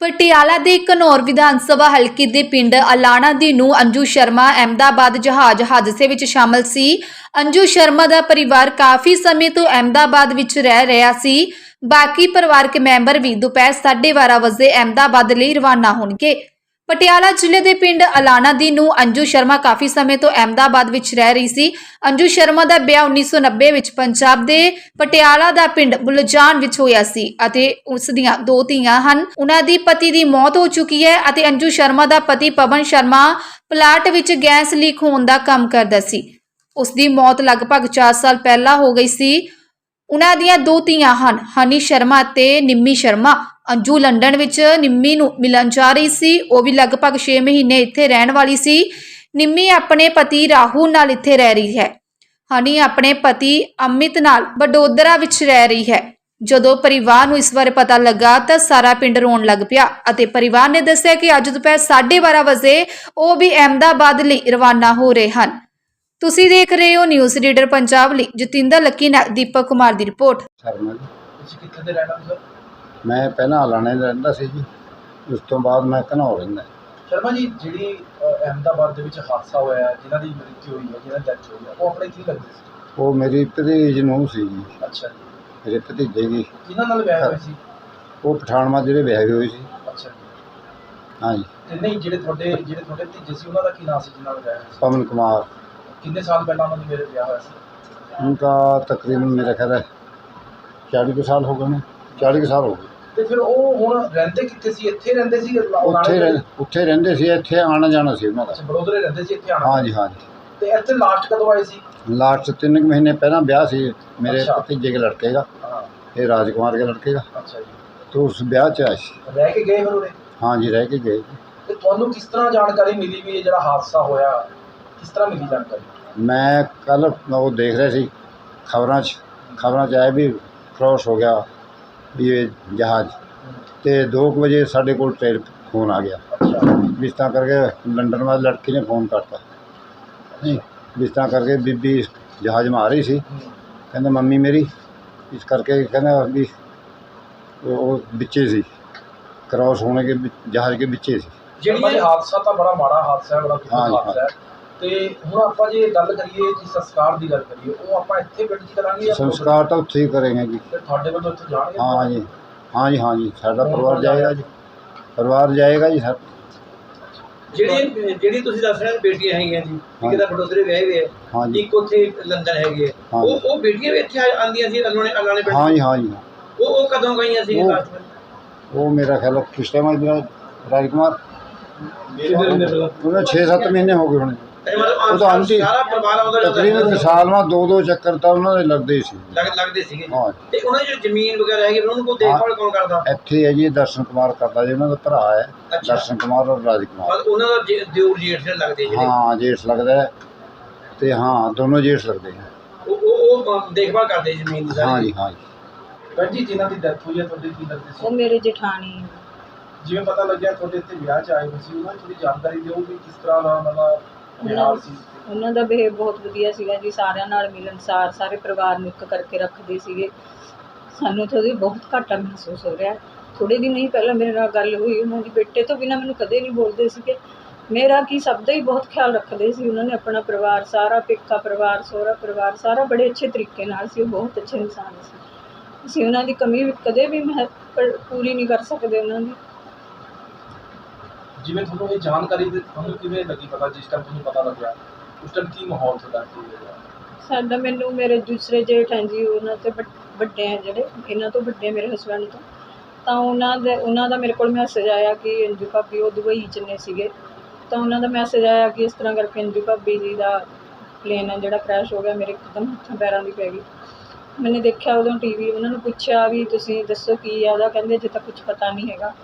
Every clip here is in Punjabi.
ਪਟਿਆਲਾ ਦੇ ਘਨੌਰ ਵਿਧਾਨ ਸਭਾ ਹਲਕੇ ਦੇ ਪਿੰਡ ਅਲਾਣਾ ਦੀ ਨੂੰ ਅੰਜੂ ਸ਼ਰਮਾ ਅਹਿਮਦਾਬਾਦ ਜਹਾਜ਼ ਹਾਦਸੇ ਵਿੱਚ ਸ਼ਾਮਲ ਸੀ। ਅੰਜੂ ਸ਼ਰਮਾ ਦਾ ਪਰਿਵਾਰ ਕਾਫੀ ਸਮੇਂ ਤੋਂ ਅਹਿਮਦਾਬਾਦ ਵਿੱਚ ਰਹਿ ਰਿਹਾ ਸੀ। ਬਾਕੀ ਪਰਿਵਾਰਕ ਮੈਂਬਰ ਵੀ ਦੁਪਹਿਰ 12:30 ਵਜੇ ਅਹਿਮਦਾਬਾਦ ਲਈ ਰਵਾਨਾ ਹੋਣਗੇ। ਪਟਿਆਲਾ ਜ਼ਿਲ੍ਹੇ ਦੇ ਪਿੰਡ ਅਲਾਨਾ ਦੀ ਨੂੰ ਅੰਜੂ ਸ਼ਰਮਾ ਕਾਫੀ ਸਮੇਂ ਤੋਂ ਅਹਿਮਦਾਬਾਦ ਵਿੱਚ ਰਹਿ ਰਹੀ ਸੀ। ਅੰਜੂ ਸ਼ਰਮਾ ਦਾ ਵਿਆਹ 1990 ਵਿੱਚ ਪੰਜਾਬ ਦੇ ਪਟਿਆਲਾ ਦਾ ਪਿੰਡ ਬੁਲਜਾਨ ਵਿੱਚ ਹੋਇਆ ਸੀ ਅਤੇ ਉਸ ਦੀਆਂ ਦੋ ਧੀਆਂ ਹਨ। ਉਹਨਾਂ ਦੀ ਪਤੀ ਦੀ ਮੌਤ ਹੋ ਚੁੱਕੀ ਹੈ ਅਤੇ ਅੰਜੂ ਸ਼ਰਮਾ ਦਾ ਪਤੀ ਪਵਨ ਸ਼ਰਮਾ ਪਲਾਟ ਵਿੱਚ ਗੈਸ ਲੀਕ ਹੋਣ ਦਾ ਕੰਮ ਕਰਦਾ ਸੀ। ਉਸ ਦੀ ਮੌਤ ਲਗਭਗ 4 ਸਾਲ ਪਹਿਲਾਂ ਹੋ ਗਈ ਸੀ। ਉਹਨਾਂ ਦੀਆਂ ਦੋ ਧੀਆਂ ਹਨ, ਹਨੀ ਸ਼ਰਮਾ ਅਤੇ ਨਿੰਮੀ ਸ਼ਰਮਾ। ਅੰਜੂ ਲੰਡਨ ਵਿੱਚ ਨਿੰਮੀ ਨੂੰ ਮਿਲਣ ਜਾ ਰਹੀ ਸੀ। ਉਹ ਵੀ ਲਗਭਗ 6 ਮਹੀਨੇ ਇੱਥੇ ਰਹਿਣ ਵਾਲੀ ਸੀ। ਨਿੰਮੀ ਆਪਣੇ ਪਤੀ ਰਾਹੁਲ ਨਾਲ ਇੱਥੇ ਰਹਿ ਰਹੀ ਹੈ। ਹਨੀ ਆਪਣੇ ਪਤੀ ਅਮਿਤ ਨਾਲ ਵਡੋਦਰਾ ਵਿੱਚ ਰਹਿ ਰਹੀ ਹੈ। ਜਦੋਂ ਪਰਿਵਾਰ ਨੂੰ ਇਸ ਬਾਰੇ ਪਤਾ ਲੱਗਾ ਤਾਂ ਸਾਰਾ ਪਿੰਡ ਰੋਣ ਲੱਗ ਪਿਆ ਅਤੇ ਪਰਿਵਾਰ ਨੇ ਦੱਸਿਆ ਕਿ ਅੱਜ ਦੁਪਹਿਰ 12:30 ਵਜੇ ਉਹ ਵੀ ਅਹਿਮਦਾਬਾਦ ਲਈ ਰਵਾਨਾ ਹੋ ਰਹੇ ਹਨ। ਤੁਸੀਂ ਦੇਖ ਰਹੇ ਹੋ ਨਿਊਜ਼ ਰੀਡਰ ਪੰਜਾਬ ਲਈ ਜਤਿੰਦਰ ਲੱਕੀ ਨਾਲ ਦੀਪਕ ਕੁਮਾਰ ਦੀ ਰਿਪੋਰਟ। ਸ਼ਰਮਾ ਜੀ। ਤੁਸੀਂ ਕਿੱਥੇ ਦੇ ਰਹਿਣਾ ਸਰ ਮੈਂ ਪਹਿਲਾਂ ਹਲਾਣੇ ਰਹਿੰਦਾ ਸੀ ਜੀ। ਉਸ ਤੋਂ ਬਾਅਦ ਮੈਂ ਘਨੌਰ ਰਹਿੰਦਾ। ਸ਼ਰਮਾ ਜੀ ਜਿਹੜੀ ਅ, ਅਹਿਮਦਾਬਾਦ ਦੇ ਵਿੱਚ ਹਾਦਸਾ ਹੋਇਆ ਹੈ, ਜਿਨ੍ਹਾਂ ਦੀ ਮ੍ਰਿਤੂ ਹੋਈ ਹੈ ਜਿਨ੍ਹਾਂ ਦੀ ਡੈਥ ਹੋਈ ਹੈ ਉਹ ਆਪਣੇ ਕੀ ਲੱਗਦੇ ਸੀ? ਉਹ ਮੇਰੀ ਭਤੀਜ ਨੂੰ ਸੀ ਜੀ। ਅੱਛਾ ਜੀ। ਮੇਰੇ ਭਤੀਜੇ ਦੀ। ਜਿਨ੍ਹਾਂ ਨਾਲ ਵਿਆਹ ਹੋਇਆ ਸੀ? ਉਹ ਪਠਾਨਮਾ ਜਿਹੜੇ ਵਿਆਹੇ ਹੋਏ ਸੀ। ਅੱਛਾ ਜੀ। ਹਾਂਜੀ ਤੇ ਨਹੀਂ ਜਿਹੜੇ ਤੁਹਾਡੇ ਜਿਹੜੇ ਤੁਹਾਡੇ ਭਤੀਜੇ ਸੀ ਉਹਨਾਂ ਦਾ ਕੀ ਨਾਮ ਸੀ ਜਿਨ੍ਹਾਂ ਨਾਲ ਵਿਆਹ ਹੋਇਆ ਸੀ? ਪਵਨ ਕੁਮਾਰ। ਕਿੰਨੇ ਸਾਲ ਪਹਿਲਾਂ ਉਹਨਾਂ ਦੀ ਮੇਰੇ ਵਿਆਹ ਹੋਇਆ ਸੀ ਉਨਕਾ ਤਕਰੀਬਨ ਮੇਰਾ ਖਿਆਲ ਹੈ 40 ਕੁ ਸਾਲ ਹੋ ਗਏ ਨੇ 40 ਕੁ ਸਾਲ ਹੋ ਗਏ ਤੇ ਫਿਰ ਉਹ ਹੁਣ ਰਹਿੰਦੇ ਕਿੱਥੇ ਸੀ ਇੱਥੇ ਰਹਿੰਦੇ ਸੀ ਉੱਥੇ ਰਹਿ- ਉੱਥੇ ਰਹਿੰਦੇ ਸੀ ਇੱਥੇ ਆਣਾ ਜਾਣਾ ਸੀ ਉਹਨਾਂ ਦਾ ਅੱਛਾ ਬੜੋਦਰੇ ਰਹਿੰਦੇ ਸੀ ਇੱਥੇ ਆਣਾ ਹਾਂਜੀ ਹਾਂਜੀ ਤੇ ਇੱਥੇ ਲਾਸਟ ਕਦੋਂ ਆਏ ਸੀ ਲਾਸਟ ਤਿੰਨ ਕੁ ਮਹੀਨੇ ਪਹਿਲਾਂ ਵਿਆਹ ਸੀ ਮੇਰੇ ਅੱਛਾ। ਭਤੀਜੇ ਕੇ ਲੜਕੇ ਦਾ ਹਾਂ ਇਹ ਰਾਜਕੁਮਾਰ ਕੇ ਲੜਕੇ ਦਾ ਅੱਛਾ ਜੀ तो उस ब्याह च आए सी ਰਹਿ ਕੇ ਗਏ ਫਿਰ ਉਰੇ हाँ जी रह के गए ਤੇ ਤੁਹਾਨੂੰ ਕਿਸ ਤਰ੍ਹਾਂ ਜਾਣਕਾਰੀ ਮਿਲੀ ਵੀ ਇਹ ਜਿਹੜਾ ਹਾਦਸਾ ਹੋਇਆ ਕਿਸ ਤਰ੍ਹਾਂ ਮਿਲੀ ਜਾਣਕਾਰੀ? ਮੈਂ ਕੱਲ ਉਹ ਦੇਖ ਰਿਹਾ ਸੀ ਖਬਰਾਂ 'ਚ ਖਬਰਾਂ 'ਚ ਆਇਆ ਵੀ ਕ੍ਰੋਸ ਹੋ ਗਿਆ ਵੀ ਇਹ ਜਹਾਜ਼। ਤੇ 2 ਵਜੇ ਸਾਡੇ ਕੋਲ ਟ੍ਰੇਨ ਫੋਨ ਆ ਗਿਆ। ਜਿਸ ਤਰ੍ਹਾਂ ਕਰਕੇ ਲੰਡਨ ਵਾਲੀ ਲੜਕੀ ਨੇ ਫੋਨ ਕਰਤਾ। ਨਹੀਂ ਜਿਸ ਤਰ੍ਹਾਂ ਕਰਕੇ ਬੀਬੀ ਜਹਾਜ਼ ਮਾ ਰਹੀ ਸੀ। ਕਹਿੰਦਾ ਮੰਮੀ ਮੇਰੀ ਇਸ ਕਰਕੇ ਕਹਿੰਦਾ ਵੀ ਉਹ ਵਿੱਚੇ ਸੀ। ਕ੍ਰੋਸ ਹੋਣੇ ਕੇ ਜਹਾਜ਼ ਕੇ ਵਿੱਚੇ ਸੀ। ਜਿਹੜੀ ਹਾਦਸਾ ਤਾਂ ਬੜਾ ਮਾੜਾ ਹਾਦਸਾ ਹੈ ਬੜਾ ਦੁਖਦ ਹਾਦਸਾ ਹੈ। ਤੇ ਹੁਣ ਆਪਾਂ ਜੇ ਗੱਲ ਕਰੀਏ ਜੀ ਸੰਸਕਾਰ ਦੀ ਗੱਲ ਕਰੀਏ ਉਹ ਆਪਾਂ ਇੱਥੇ ਪਿੰਡ 'ਚ ਕਰਾਂਗੇ ਜਾਂ ਸੰਸਕਾਰ ਤਾਂ ਉੱਥੇ ਹੀ ਕਰਾਂਗੇ ਜੀ। ਤੇ ਤੁਹਾਡੇ ਵੱਲੋਂ ਇੱਥੇ ਜਾਣਗੇ? ਹਾਂ ਜੀ ਹਾਂ ਜੀ ਹਾਂ ਜੀ ਸਾਡਾ ਪਰਿਵਾਰ ਜਾਏਗਾ ਜੀ। ਪਰਿਵਾਰ ਜਾਏਗਾ ਜੀ ਸਰ। ਜਿਹੜੀ ਜਿਹੜੀ ਤੁਸੀਂ ਦੱਸ ਰਹੇ ਹੋ ਬੇਟੀਆਂ ਹੈਗੀਆਂ ਜੀ। ਇੱਕ ਤਾਂ ਵਡੋਦਰੇ ਵਿਆਹੇ ਹੋਏ ਆ ਹਾਂ ਜੀ। ਇੱਕ ਉੱਥੇ ਲੰਡਨ ਹੈਗੀ ਹੈ। ਉਹ ਉਹ ਬੇਟੀਆਂ ਵੀ ਇੱਥੇ ਆਉਂਦੀਆਂ ਸੀ ਅਲਾਣੇ ਅਲਾਣੇ ਪਿੰਡ ਹਾਂ ਜੀ ਹਾਂ ਜੀ। ਉਹ ਉਹ ਕਦੋਂ ਗਈਆਂ ਸੀ ਉਹ- ਲਾਸਟ ਉਹ ਮੇਰਾ ਖਿਆਲ ਕਿਸ ਟਾਈਮ ਹੈ ਜਿਹੜਾ ਰਾਜਕੁਮਾਰ? ਉਹਨੇ 6-7 ਮਹੀਨੇ ਹੋ ਗਏ ਹੁਣ। ਤੇ ਮਤਲਬ ਉਹ ਤਾਂ ਆਂਟੀ- ਸਾਰਾ ਪਰਿਵਾਰ ਆਉਂਦਾ ਜਾਂਦਾ ਤਕਰੀਬਨ ਸੀ। ਸਾਲ ਮਾ ਦੋ ਦੋ ਚੱਕਰ ਤਾਂ ਉਹਨਾਂ ਦੇ ਲੱਗਦੇ ਸੀ। ਲੱਗ ਲੱਗਦੇ ਸੀਗੇ। ਹਾਂ। ਤੇ ਉਹਨਾਂ ਦੀ ਜਿਹੜੀ ਜ਼ਮੀਨ ਵਗੈਰਾ ਹੈਗੀ ਉਹਨੂੰ ਕੋਈ ਦੇਖਭਾਲ ਕੌਣ ਕਰਦਾ? ਇੱਥੇ ਹੈ ਜੀ ਇਹ ਦਰਸ਼ਨ ਕੁਮਾਰ ਕਰਦਾ ਜੀ ਉਹਨਾਂ ਦਾ ਭਰਾ ਹੈ ਅੱਛਾ। ਦਰਸ਼ਨ ਕੁਮਾਰ ਔਰ ਰਾਜਕੁਮਾਰ ਮਤਲਬ ਉਹਨਾਂ ਦਾ ਜੇ- ਦਿਓਰ ਜੇਠ ਜਿਹੜੇ ਲੱਗਦੇ ਜਿਹੜੇ। ਹਾਂ ਜੇਠ ਲੱਗਦਾ ਹੈ। ਤੇ ਹਾਂ ਦੋਨੋਂ ਜੇਠ ਲੱਗਦੇ ਹੈ ਉਹ ਉਹ ਉਹ ਦੇਖਭਾਲ ਕਰਦੇ ਜ਼ਮੀਨ ਦੀ ਹਾਂ ਸਾਰੀ ਜੀ ਹਾਂ ਜੀ। ਜੀ ਜਿਨ੍ਹਾਂ ਦੀ ਡੈਥ ਹੋਈ ਹੈ ਤੁਹਾਡੇ ਕੀ ਲੱਗਦੇ ਉਹ ਸੀ ਮੇਰੇ ਜਠਾਣੀ ਆ। ਜਿਵੇਂ ਪਤਾ ਲੱਗਿਆ ਤੁਹਾਡੇ ਇੱਥੇ ਵਿਆਹ 'ਚ ਆਏ ਹੋਏ ਸੀ ਉਹਨਾਂ ਦੀ ਥੋੜੀ ਜਾਣਕਾਰੀ ਦਿਓ ਵੀ ਕਿਸ ਤਰ੍ਹਾਂ ਦਾ ਉਹਨਾਂ ਦਾ ਉਹਨਾਂ ਉਹਨਾਂ ਦਾ ਬਿਹੇਵ ਬਹੁਤ ਵਧੀਆ ਸੀਗਾ ਜੀ, ਸਾਰਿਆਂ ਨਾਲ ਮਿਲਣਸਾਰ ਸਾਰੇ ਪਰਿਵਾਰ ਨੂੰ ਇੱਕ ਕਰਕੇ ਰੱਖਦੇ ਸੀਗੇ। ਸਾਨੂੰ ਤਾਂ ਉਹਦੀ ਬਹੁਤ ਘਾਟਾ ਮਹਿਸੂਸ ਹੋ ਰਿਹਾ। ਥੋੜੇ ਦਿਨ ਹੀ ਪਹਿਲਾਂ ਮੇਰੇ ਨਾਲ ਗੱਲ ਹੋਈ, ਉਹਨਾਂ ਦੀ ਬੇਟੇ ਤੋਂ ਬਿਨਾਂ ਮੈਨੂੰ ਕਦੇ ਨਹੀਂ ਬੋਲਦੇ ਸੀਗੇ। ਮੇਰਾ ਕੀ ਸਭ ਦਾ ਹੀ ਬਹੁਤ ਖਿਆਲ ਰੱਖਦੇ ਸੀ, ਉਹਨਾਂ ਨੇ ਆਪਣਾ ਪਰਿਵਾਰ, ਸਾਰਾ ਪੇਕਾ ਪਰਿਵਾਰ, ਸਹੁਰਾ ਪਰਿਵਾਰ, ਸਾਰਾ ਬੜੇ ਅੱਛੇ ਤਰੀਕੇ ਨਾਲ ਸੀ, ਉਹ ਬਹੁਤ ਅੱਛੇ ਇਨਸਾਨ ਸੀ। ਅਸੀਂ ਉਹਨਾਂ ਦੀ ਕਮੀ ਵੀ ਕਦੇ ਵੀ ਮਹਿ, ਪੂਰੀ ਨਹੀਂ ਕਰ ਸਕਦੇ ਉਹਨਾਂ ਦੀ। ਜਿਵੇਂ ਤੁਹਾਨੂੰ ਇਹ ਜਾਣਕਾਰੀ ਤੇ ਤੁਹਾਨੂੰ ਕਿਵੇਂ ਲੱਗੀ ਪਤਾ, ਜਿਸ ਟਾਈਮ ਤੁਹਾਨੂੰ ਪਤਾ ਲੱਗਿਆ? ਉਸ ਟਾਈਮ ਕੀ ਮਾਹੌਲ ਤੁਹਾਡਾ ਕੀ ਹੋਇਆ ਸਾਡਾ ਮੈਨੂੰ ਮੇਰੇ ਦੂਸਰੇ ਜੇਠ ਹੈ ਜੀ, ਉਹਨਾਂ ਤੇ ਵੱਡ- ਵੱਡੇ ਹੈ ਜਿਹੜੇ, ਇਹਨਾਂ ਤੋਂ ਵੱਡੇ ਮੇਰੇ ਹਸਬੰਡ ਤੋਂ। ਤਾਂ ਉਹਨਾਂ ਦੇ ਉਹਨਾਂ ਦਾ ਮੇਰੇ ਕੋਲ ਮੈਸੇਜ ਆਇਆ ਕਿ ਅੰਜੂ ਭਾਬੀ ਉਹ ਦੁਬਈ ਚ ਨੇ ਸੀਗੇ। ਤਾਂ ਉਹਨਾਂ ਦਾ ਮੈਸੇਜ ਆਇਆ ਕਿ ਇਸ ਤਰ੍ਹਾਂ ਕਰਕੇ ਅੰਜੂ ਭਾਬੀ ਜੀ ਦਾ ਪਲੇਨ ਹੈ ਜਿਹੜਾ ਕ੍ਰੈਸ਼ ਹੋ ਗਿਆ, ਮੇਰੇ ਇੱਕਦਮ ਹੱਥਾਂ ਪੈਰਾਂ ਦੀ ਪੈ ਗਈ। ਮੈਨੇ ਦੇਖਿਆ ਉਦੋਂ ਟੀਵੀ ਉਹਨਾਂ ਨੂੰ ਪੁੱਛਿਆ ਵੀ ਤੁਸੀਂ ਦੱਸੋ ਕੀ ਆ, ਉਹਦਾ ਕਹਿੰਦੇ ਜੇ ਤਾਂ ਕੁਝ ਪਤਾ ਨਹੀਂ ਹੈਗਾ।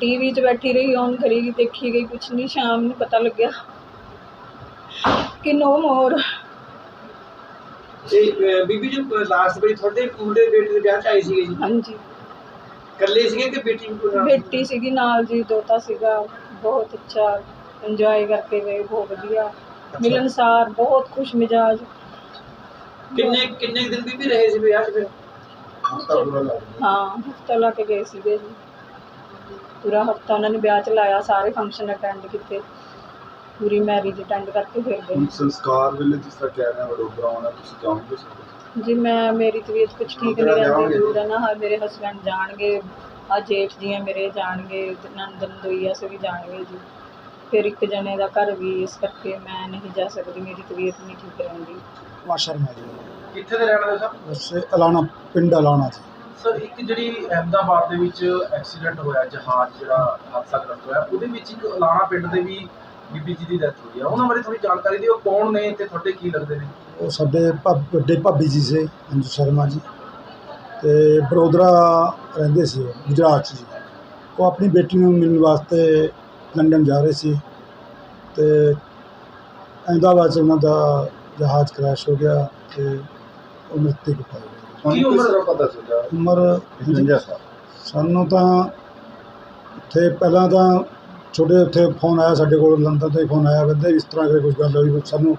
ਟੀਵੀ 'ਚ ਬੈਠੀ ਰਹੀ ਔਨ ਕਰੀ ਗਈ ਦੇਖੀ ਗਈ ਕੁਝ ਨਹੀਂ ਸ਼ਾਮ ਨੂੰ ਪਤਾ ਲੱਗਿਆ ਕਿ ਨੋ ਮੋਰ ਤੇ ਅਹ, ਬੀਬੀ ਜੀ ਲਾਸਟ ਵਾਰੀ ਤੁਹਾਡੇ ਮੁੰਡੇ ਬੇਟੇ ਦੇ ਵਿਆਹ 'ਚ ਆਏ ਸੀਗੇ ਜੀ ਹਾਂਜੀ ਇਕੱਲੇ ਸੀਗੇ ਕਿ ਬੇਟੀ ਵੀ ਕੋਈ ਨਾਲ ਸੀ? ਬੇਟੀ ਸੀਗੀ ਨਾਲ ਜੀ ਦੋਤਾ ਸੀਗਾ ਬਹੁਤ ਅੱਛਾ ਇੰਜੋਏ ਕਰਕੇ ਗਏ ਬਹੁਤ ਵਧੀਆ ਮਿਲਣਸਾਰ ਬਹੁਤ ਖੁਸ਼ ਮਿਜਾਜ ਕਿੰਨੇ ਕਿੰਨੇ ਕੁ ਦਿਨ ਬੀਬੀ ਰਹੇ ਸੀ ਵਿਆਹ 'ਚ ਫਿਰ ਹਾਂ ਹਫਤਾ ਲਾ ਕੇ ਗਏ ਸੀਗੇ ਜੀ ਪੂਰਾ ਹਫਤਾ ਉਹਨਾਂ ਨੇ ਵਿਆਹ 'ਚ ਲਾਇਆ ਸਾਰੇ ਫੰਕਸ਼ਨ ਅਟੈਂਡ ਕੀਤੇ। ਪੂਰੀ ਮੈਰਿਜ ਅਟੈਂਡ ਕਰਕੇ ਫਿਰ ਗਏ। ਸੰਸਕਾਰ ਵੇਲੇ ਜਿਸ ਤਰ੍ਹਾਂ ਕਹਿ ਰਹੇ ਹੋ ਵਡੋਦਰਾ ਆਉਣਾ ਤੁਸੀਂ ਜਾਓਗੇ ਸਰ ਜੀ ਮੈਂ ਮੇਰੀ ਤਬੀਅਤ ਕੁਝ ਠੀਕ ਨਹੀਂ ਰਹਿੰਦੀ ਦੂਰ ਹੈ ਨਾ ਹਾਂ ਮੇਰੇ ਹਸਬੰਡ ਜਾਣਗੇ ਆ ਜੇਠ ਜੀ ਹੈ ਮੇਰੇ ਜਾਣਗੇ ਤੇ ਨੰਦਨ ਦੋਈਆ ਸੇ ਵੀ ਜਾਣਗੇ ਜੀ। ਫਿਰ ਇੱਕ ਜਣੇ ਦਾ ਘਰ ਵੀ ਇਸ ਕਰਕੇ ਮੈਂ ਨਹੀਂ ਜਾ ਸਕਦੀ ਮੇਰੀ ਤਬੀਅਤ ਨਹੀਂ ਠੀਕ ਰਹਿੰਦੀ। ਕੁਮਾਰ ਸ਼ਰਮਾ ਜੀ ਕਿੱਥੇ ਦੇ ਰਹਿਣ ਵਾਲੇ ਸਰ? ਵੈਸੇ ਅਲਾਣਾ ਪਿੰਡ ਅਲਾਣਾ ਜੀ। ਸਰ, ਇੱਕ ਜਿਹੜੀ ਅਹਿਮਦਾਬਾਦ ਦੇ ਵਿੱਚ ਐਕਸੀਡੈਂਟ ਹੋਇਆ, ਜਹਾਜ਼ ਜਿਹੜਾ ਹਾਦਸਾਗ੍ਰਸਤ ਹੋਇਆ, ਉਹਦੇ ਵਿੱਚ ਇੱਕ ਅਲਾਣਾ ਪਿੰਡ ਦੇ ਵੀ ਬੀਬੀ ਜੀ ਦੀ ਡੈਥ ਹੋਈ ਆ। ਉਹਨਾਂ ਬਾਰੇ ਥੋੜੀ ਜਾਣਕਾਰੀ ਦਿਓ, ਕੌਣ ਨੇ ਤੇ ਤੁਹਾਡੇ ਕੀ ਲੱਗਦੇ ਨੇ? ਉਹ ਸਾਡੇ ਭਾ- ਵੱਡੇ ਭਾਬੀ ਜੀ ਸੇ ਅੰਜੂ ਸ਼ਰਮਾ ਜੀ। ਤੇ ਬੜੋਦਰਾ ਰਹਿੰਦੇ ਸੀ ਉਹ, ਗੁਜਰਾਤ 'ਚ ਜੀ। ਉਹ ਆਪਣੀ ਬੇਟੀ ਨੂੰ ਮਿਲਣ ਵਾਸਤੇ ਲੰਡਨ ਜਾ ਰਹੇ ਸੀ। ਤੇ ਅਹਿਮਦਾਬਾਦ 'ਚ ਉਹਨਾਂ ਦਾ ਜਹਾਜ਼ ਕ੍ਰੈਸ਼ ਹੋ ਗਿਆ ਤੇ ਉਹ ਮ੍ਰਿਤਕ ਹੋ ਗਏ। ਕੀ ਉਮਰ- ਤਰ੍ਹਾਂ ਪਤਾ ਚੱਲਿਆ ਉਮਰ 55 ਸਾਲ ਸਾਨੂੰ ਤਾਂ ਉੱਥੇ ਪਹਿਲਾਂ ਤਾਂ ਛੋਟੇ ਉੱਥੇ ਫੋਨ ਆਇਆ ਸਾਡੇ ਕੋਲ ਲੰਡਨ ਤੋਂ ਹੀ ਫੋਨ ਆਇਆ ਬੰਦੇ ਇਸ ਤਰ੍ਹਾਂ ਕਰੇ ਕੁਝ ਗੱਲ ਹੋਈ ਸਾਨੂੰ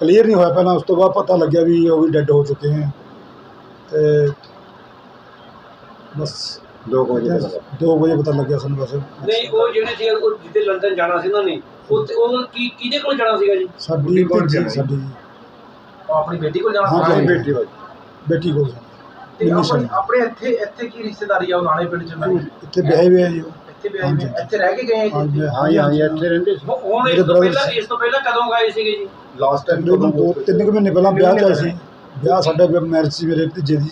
ਕਲੀਅਰ ਨਹੀਂ ਹੋਇਆ ਪਹਿਲਾਂ ਉਸ ਤੋਂ ਬਾਅਦ ਪਤਾ ਲੱਗਿਆ ਵੀ ਉਹ ਵੀ ਡੈੱਡ ਹੋ ਚੁੱਕੇ ਹੈ ਤੇ ਬਸ 2 ਵਜੇ ਪਤਾ ਲੱਗਾ। ਦੋ ਵਜੇ ਪਤਾ ਲੱਗਿਆ ਸਾਨੂੰ ਬਸ ਨਹੀਂ ਉਹ ਜਿਹੜੇ ਸੀ ਉਹ ਜਿੱਥੇ ਲੰਡਨ ਜਾਣਾ ਸੀ ਉਹਨਾਂ ਨੇ ਉੱਥੇ ਉਹ ਕੀ ਕਿਹਦੇ ਕੋਲ ਜਾਣਾ ਸੀਗਾ ਜੀ ਸਾਡੀ ਕੋਲ। ਸਾਡੀ ਆਪਣੀ ਬੇਟੀ ਕੋਲ ਜਾਣਾ ਸੀ? ਹਾਂ। ਬੇਟੀ ਹੋਈ ਬੇਟੀ ਕੋਲ ਤੇ ਆਪਣੇ ਸ਼ਰਮਾ। ਆਪਣੇ ਇੱਥੇ ਇੱਥੇ ਕੀ ਰਿਸ਼ਤੇਦਾਰੀ ਆ ਉਹ ਨਾਲੇ ਪਿੰਡ ਚ ਉਹਨਾਂ ਦੀ? ਇੱਥੇ ਵਿਆਹੇ ਹੋਏ ਆ ਜੀ ਉਹ। ਇੱਥੇ ਵੀ ਆਏ ਨੇ ਹਾਂਜੀ। ਇੱਥੇ ਰਹਿ ਕੇ ਗਏ ਆ ਹਾਂ ਜੀ ਹਾਂ ਜੀ ਹਾਂ ਜੀ ਇੱਥੇ ਰਹਿੰਦੇ ਸੀ ਹੁਣ- ਹੁਣ ਮੇਰੇ ਇਸ ਤੋਂ brother ਪਹਿਲਾਂ। ਇਸ ਤੋਂ ਪਹਿਲਾਂ ਕਦੋਂ ਗਏ ਸੀਗੇ ਜੀ ਲਾਸਟ ਟਾਈਮ ਤਕਰੀਬਨ ਦੋ ਤਿੰਨ ਕੁ ਮਹੀਨੇ ਪਹਿਲਾਂ ਵਿਆਹ 'ਚ ਆਏ ਸੀ ਵਿਆਹ ਸਾਡੇ ਮੈਰਿਜ ਸੀ ਮੇਰੇ ਭਤੀਜੇ ਦੀ